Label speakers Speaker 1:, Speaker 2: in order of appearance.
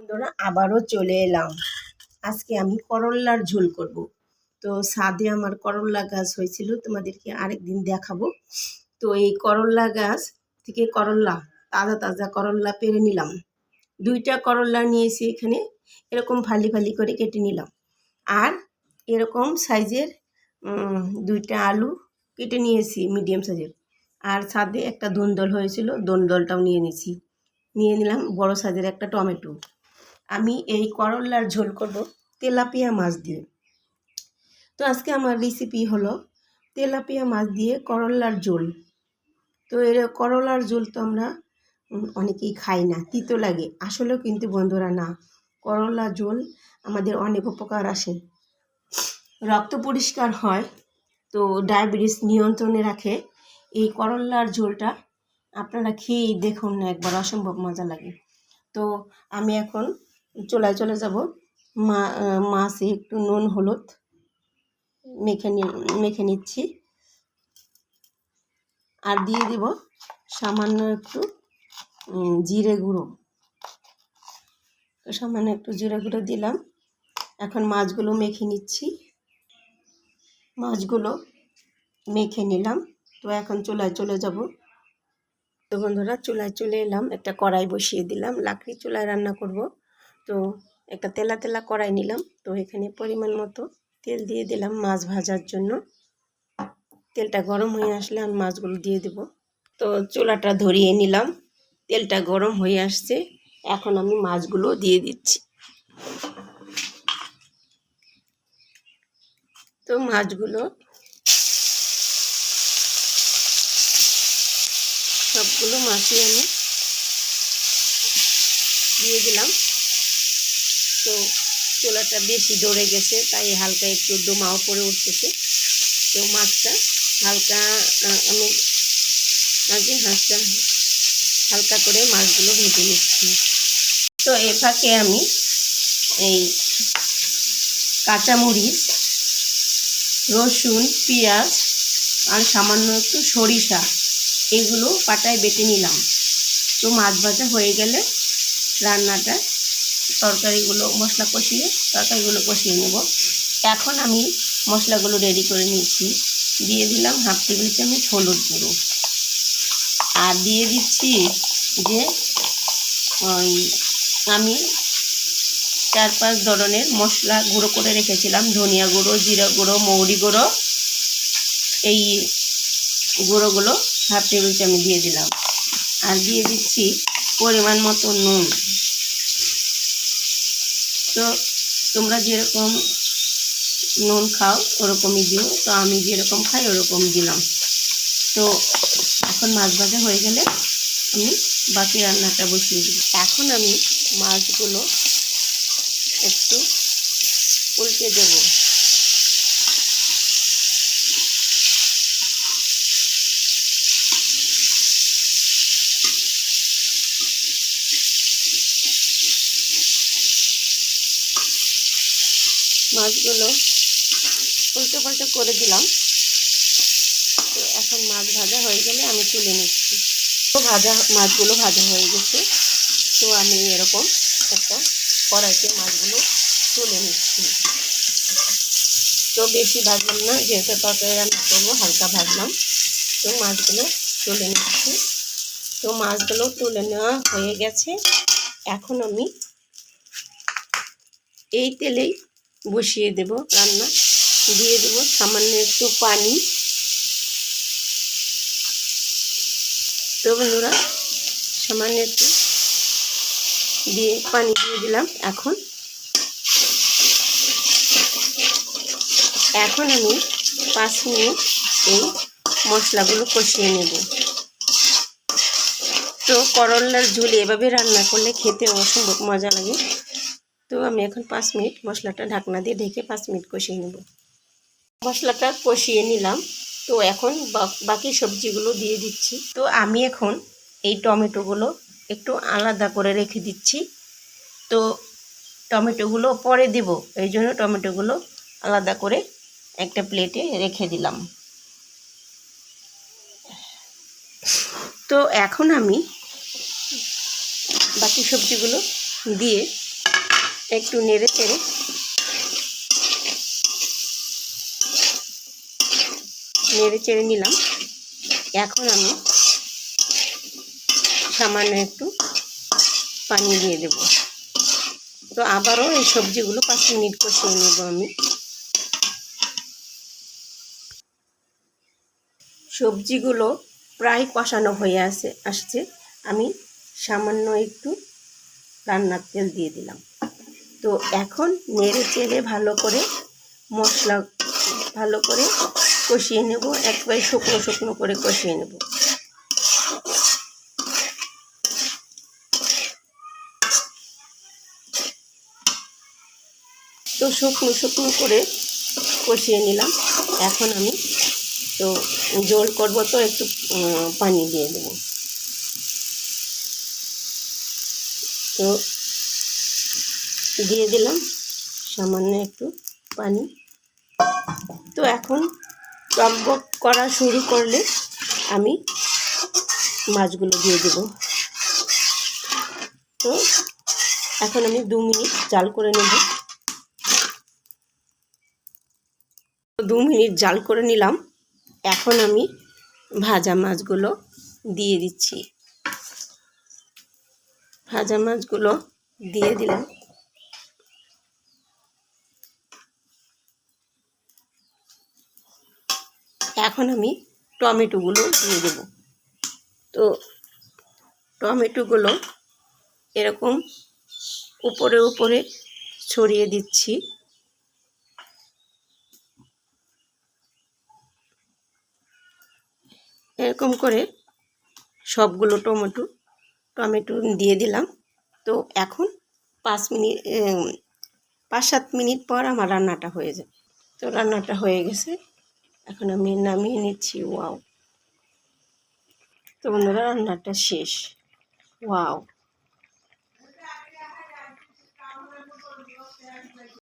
Speaker 1: বন্ধুরা, আবারও চলে এলাম। আজকে আমি করল্লার ঝোল করব। তো সাদে আমার করল্লা গাছ হয়েছিল, তোমাদেরকে আরেকদিন দেখাবো। তো এই করল্লা গাছ থেকে করল্লা, তাজা তাজা করল্লা পেরে নিলাম। দুইটা করল্লা নিয়েছি এখানে, এরকম ফালি ফালি করে কেটে নিলাম। আর এরকম সাইজের দুইটা আলু কেটে নিয়েছি, মিডিয়াম সাইজের। আর ছাদে একটা দন্দল হয়েছিল, দন্দলটাও নিয়ে নিয়েছি। নিয়ে নিলাম বড় সাইজের একটা টমেটো। আমি এই করল্লার ঝোল করব তেলাপিয়া মাছ দিয়ে। তো আজকে আমার রেসিপি হলো তেলাপিয়া মাছ দিয়ে করল্লার ঝোল। তো এর করলার ঝোল তো আমরা অনেকেই খাই না, তিতো লাগে। আসলেও কিন্তু বন্ধুরা না করলা ঝোল আমাদের অনেক উপকার আসে। রক্ত পরিষ্কার হয়, তো ডায়াবেটিস নিয়ন্ত্রণে রাখে। এই করল্লার ঝোলটা আপনারা খেয়েই দেখুন না, একবার অসম্ভব মজা লাগে। তো আমি এখন চুলায় চলে যাব। মা মাছে একটু নুন, হলুদ মেখে মেখে নিচ্ছি। আর দিয়ে দিব সামান্য একটু জিরে গুঁড়ো। সামান্য একটু জিরে গুঁড়ো দিলাম। এখন মাছগুলো মেখে নিচ্ছি। মাছগুলো মেখে নিলাম। তো এখন চুলায় চলে যাব। তো বন্ধুরা, চুলায় চলে এলাম। একটা কড়াই বসিয়ে দিলাম। লাকড়ি চুলায় রান্না করব। তো একটা তেলা তেলা কড়াই নিলাম। তো এখানে পরিমাণ মতো তেল দিয়ে দিলাম মাছ ভাজার জন্য। তেলটা গরম হয়ে আসলে আমি মাছগুলো দিয়ে দেব। তো চুলাটা ধরিয়ে নিলাম। তেলটা গরম হয়ে আসছে। এখন আমি মাছগুলো দিয়ে দিচ্ছি। তো মাছগুলো সবগুলো মাছই আমি দিয়ে দিলাম। তো চোলাটা বেশি দৌড়ে গেছে, তাই হালকা একটু ডোমাও পড়ে উঠতেছে। তো মাছটা হালকা আমি মাঝে হাঁসটা হালকা করে মাছগুলো ভেজে নিচ্ছি। তো এ ফাঁকে আমি এই কাঁচামরিচ, রসুন, পেঁয়াজ আর সামান্য একটু সরিষা এগুলো পাটায় বেটে নিলাম। তো মাছ ভাজা হয়ে গেলে রান্নাটা তরকারিগুলো, মশলা কষিয়ে তরকারিগুলো কষিয়ে নেব। এখন আমি মশলাগুলো রেডি করে নিচ্ছি দিয়ে দিলাম হাফ টেবিল চামচ হলুদ গুঁড়ো। আর দিয়ে দিচ্ছি যে ওই আমি চার পাঁচ ধরনের মশলা গুঁড়ো করে রেখেছিলাম। ধনিয়া গুঁড়ো, জিরা গুঁড়ো, মৌরি গুঁড়ো। এই গুঁড়োগুলো হাফ টেবিল চামচ দিয়ে দিলাম। আর দিয়ে দিচ্ছি পরিমাণ মতো নুন। তো তোমরা যেরকম নুন খাও, ওরকমই দিও। তো আমি যেরকম খাই, ওরকম দিলাম। তো এখন মাছ ভাজে হয়ে গেলে আমি বাকি রান্নাটা বসিয়ে দিই এখন আমি মাছগুলো একটু উল্টে দেবো। মাছগুলো উল্টো পাল্টো করে দিলাম। তো এখন মাছ ভাজা হয়ে গেলে আমি তুলে নিচ্ছি। তো ভাজা, মাছগুলো ভাজা হয়ে গেছে। তো আমি এরকম একটা কড়াইতে মাছগুলো তুলে নিচ্ছি। তো বেশি ভাজলাম না, যেহেতু তরকারি রান্না করব, হালকা ভাজলাম। তো মাছগুলো তুলে নিচ্ছি। তো মাছগুলো তুলে নেওয়া হয়ে গেছে। এখন আমি এই তেলেই বসিয়ে দেব রান্না। দিয়ে দেব সামান্য একটু পানি। তো বন্ধুরা, সামান্য একটু দিয়ে পানি দিয়ে দিলাম এখন। এখন আমি পাঁচ মিনিট এই মশলাগুলো কষিয়ে নেব। তো করল্লার ঝুল এভাবে রান্না করলে খেতে অসম্ভব মজা লাগে। তো আমি এখন পাঁচ মিনিট মশলাটা ঢাকনা দিয়ে ঢেকে পাঁচ মিনিট কষিয়ে নেব। মশলাটা কষিয়ে নিলাম। তো এখন বাকি সবজিগুলো দিয়ে দিচ্ছি। তো আমি এখন এই টমেটোগুলো একটু আলাদা করে রেখে দিচ্ছি। তো টমেটোগুলো পরে দেব। এই জন্য টমেটোগুলো আলাদা করে একটা প্লেটে রেখে দিলাম। তো এখন আমি বাকি সবজিগুলো দিয়ে একটু নেড়ে চেড়ে। নেড়ে চেড়ে নিলাম। এখন আমি সামান্য একটু পানি দিয়ে দেব। তো আবারও এই সবজিগুলো পাঁচ মিনিট কষিয়ে নেব আমি। সবজিগুলো প্রায় কষানো হয়ে আসে আসছে। আমি সামান্য একটু রান্নার তেল দিয়ে দিলাম। তো এখন নেড়ে চেড়ে ভালো করে মশলা ভালো করে কষিয়ে নেব, একবারে শুকনো শুকনো করে কষিয়ে নেব। তো শুকনো শুকনো করে কষিয়ে নিলাম। এখন আমি তো জোল করব তো একটু পানি দিয়ে দেব। তো দিয়ে দিলাম, সামান্য একটু পানি। তো এখন টকবক করা শুরু করলে আমি মাছগুলো দিয়ে দেব। তো এখন আমি দু মিনিট জাল করে নেব। দু মিনিট জাল করে নিলাম। এখন আমি ভাজা মাছগুলো দিয়ে দিচ্ছি। ভাজা মাছগুলো দিয়ে দিলাম। এখন আমি টমেটোগুলো দিয়ে দেব। তো টমেটোগুলো এরকম উপরে উপরে ছড়িয়ে দিচ্ছি। এরকম করে সবগুলো টমেটো টমেটো দিয়ে দিলাম। তো এখন পাঁচ মিনিট পাঁচ সাত মিনিট পর আমার রান্নাটা হয়ে যাবে। তো রান্নাটা হয়ে গেছে। এখন আমি নামিয়ে নিচ্ছি ওয়াও। তো বন্ধুরা রান্নাটা শেষ। ওয়াও।